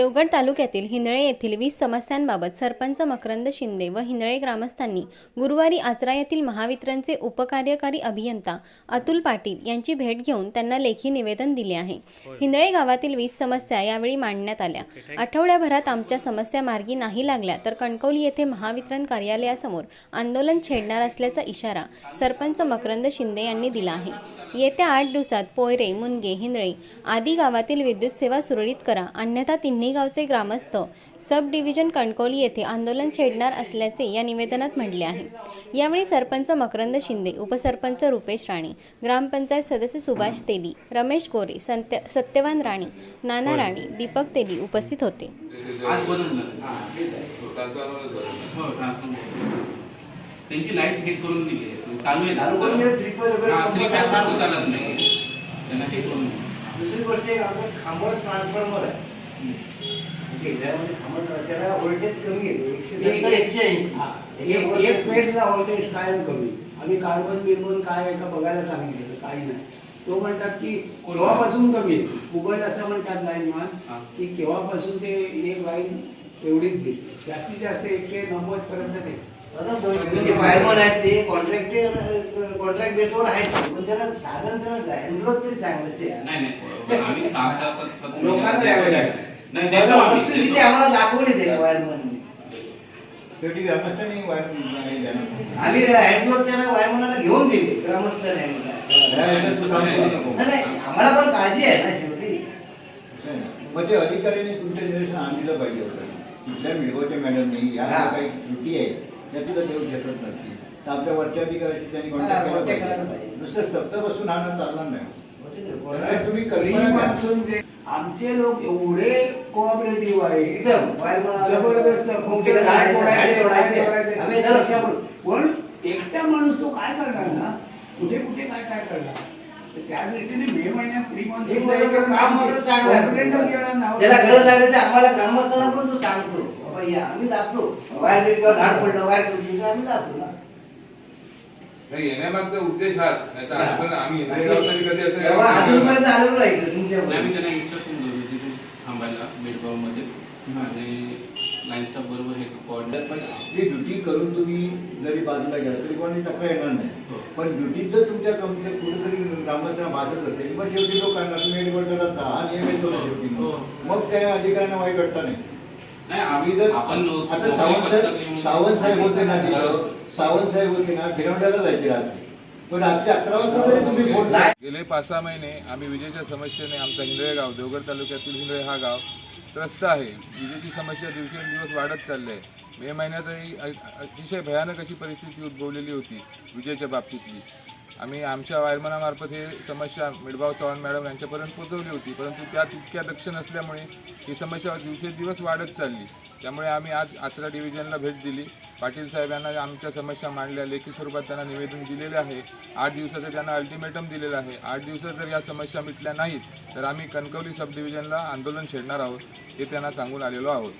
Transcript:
देवगड तालुक्यातील हिंदळे येथील वीज समस्यांबाबत सरपंच मकरंद शिंदे व हिंदळे ग्रामस्थांनी गुरुवारी आचरा येथील महावितरणचे उपकार्यकारी अभियंता अतुल पाटील यांची भेट घेऊन त्यांना लेखी निवेदन दिले आहे. हिंदळे गावातील वीज समस्या यावेळी मांडण्यात आल्या. आठवड्याभरात आमच्या समस्या मार्गी नाही लागल्या तर कणकवली येथे महावितरण कार्यालयासमोर आंदोलन छेडणार असल्याचा इशारा सरपंच मकरंद शिंदे यांनी दिला आहे. येत्या आठ दिवसात पोयरे मुनगे हिंदळे आदी गावातील विद्युत सेवा सुरळीत करा. अन्यथा तिन्ही गावचे ग्रामस्थ सब डिव्हिजन कणकवली येथे आंदोलन छेडणार असल्याचे या निवेदनात म्हटले आहे. यावेळी सरपंच मकरंद शिंदे उपसरपंच रुपेश राणे ग्रामपंचायत सदस्य सुभाष तेली रमेश गोरे सत्य सत्यवान राणे नाना राणे दीपक तेली उपस्थित होते. हो त्यांची लाइट हे करून दिली आहे. चालू आहे. चालत नाही. त्यांना हे करून. दुसरी गोष्ट एक आमचं खांबळ ट्रान्सफॉर्मर आहे. म्हणजे त्याला व्होल्टेज कमी आहे एकशे हा. ऐंशी एक एक पेजला व्होल्टेज कायम कमी आम्ही कार्बन बिर्बन काय आहे का बघायला सांगितलं काही नाही तो म्हणतात की केव्हापासून कमी आहे गुगल असं म्हणतात लाईनमान. की केव्हापासून ते एक लाईन एवढीच घेते जास्तीत जास्त एकशे नव्वद पर्यंत ते म्हणजे वायरमन आहेत ते कॉन्ट्रॅक्ट कॉन्ट्रॅक्ट बेसवर आहेत पण त्याला साधन त्याला हँडलोच तरी चांगलं ते. नाही लोकांना. नाही त्याला देतो आम्ही, वस्तुस्थिती. आम्हाला वायरमन शेवटी ग्रामस्थांनी नाही. आम्ही वायरमनाला घेऊन दिले ग्रामस्थ नाही या ह्याच्यात तू सांगतो नको. नाही आम्हाला पण काळजी आहे ना शेवटी असं आहे ना. मग ते अधिकाऱ्यांनी तुमच्या निदर्शन आणलं पाहिजे होतं कुठल्या मिळवच्या मॅडमनी या हा. काही त्रुटी आहेत त्या तुला देऊ शकत नसतील तर आपल्या वरच्या अधिकाऱ्याशी त्यांनी हा, कॉन्टॅक्ट केला contact करायला पाहिजे पाहिजे. नुसतं स्तब्ध बसून हा ना चालणार नाही तुम्ही कल्पना करा. जे- आमचे लोक एवढे कोऑपरेटिव्ह आहे. एकदम. जबरदस्त तुमच्याकडे गाडी गाडी तोडायची. तोडायची. आम्ही जर पण एकटा माणूस तो काय करणार ना? कुठे कुठे काय काय करणार? तर त्या दृष्टीने मे महिन्यात प्री एक महिन्याचं काम मात्र चांगलं आहे. त्याला गरज लागली तर आम्हाला ग्रामस्थांना पण तू सांगतो. बाबा या आम्ही जातो. वायर किंवा झाड पडलं वायर तुटली तर आम्ही जातो ना. नाही येण्यामागचा उद्देश हाच नाही तर आम्ही कधी असं तेव्हा अजूनपर्यंत आलेलो नाही इकडे नाही, आम्ही तुमच्या त्यांना इन्स्ट्रक्शन दिली तिथे थांबायला बेडगावमध्ये आणि लाईन स्टाफ बरोबर हे कोऑर्डिनेट पण आपली ड्युटी करून तुम्ही जरी बाजूला गेला तरी कोणी तक्रार येणार हो. नाही पण ड्युटीत जर तुमच्या कंपनीत कुठेतरी ग्रामस्थांना भासत असेल मग शेवटी लोकांना तुम्ही हेडक्वार्टरला जा हा नियम येतो ना शेवटी. हो. मग त्या अधिकाऱ्यांना वाईट वाटतं नाही. नाही आम्ही आम्ही जर आपण आता सावंत साहेब सावंत साहेब होते ना तिथं. सावंत साहेब होते ना फिरवण्याला जायचे रात्री. पण रात्री अकरा वाजता तरी तुम्ही फोन गेले पाच सहा महिने आम्ही विजेच्या समस्येने आमचा हिंदळे गाव देवगड तालुक्यातील हिंदळे हा गाव त्रस्त आहे. विजेची समस्या दिवसेंदिवस वाढत चालली आहे. मे महिन्यातही अतिशय भयानक अशी परिस्थिती उद्भवलेली होती विजेच्या बाबतीतली. आम्ही आमच्या वायरमनामार्फत हे समस्या मिडभाव चव्हाण मॅडम यांच्यापर्यंत पोचवली होती परंतु त्या तितक्या दक्ष नसल्यामुळे ही समस्या दिवसेंदिवस वाढत चालली. त्यामुळे आम्ही आज आचरा डिव्हिजनला भेट दिली. पाटील साहेब यांना आमच्या समस्या मांडल्या लेखी स्वरूपात त्यांना निवेदन दिलेले आहे. आठ दिवसाचं त्यांना अल्टिमेटम दिलेलं आहे. आठ दिवसात जर या समस्या मिटल्या नाहीत तर आम्ही कणकवली सब डिव्हिजनला आंदोलन छेडणार आहोत हे त्यांना सांगून आलेलो आहोत.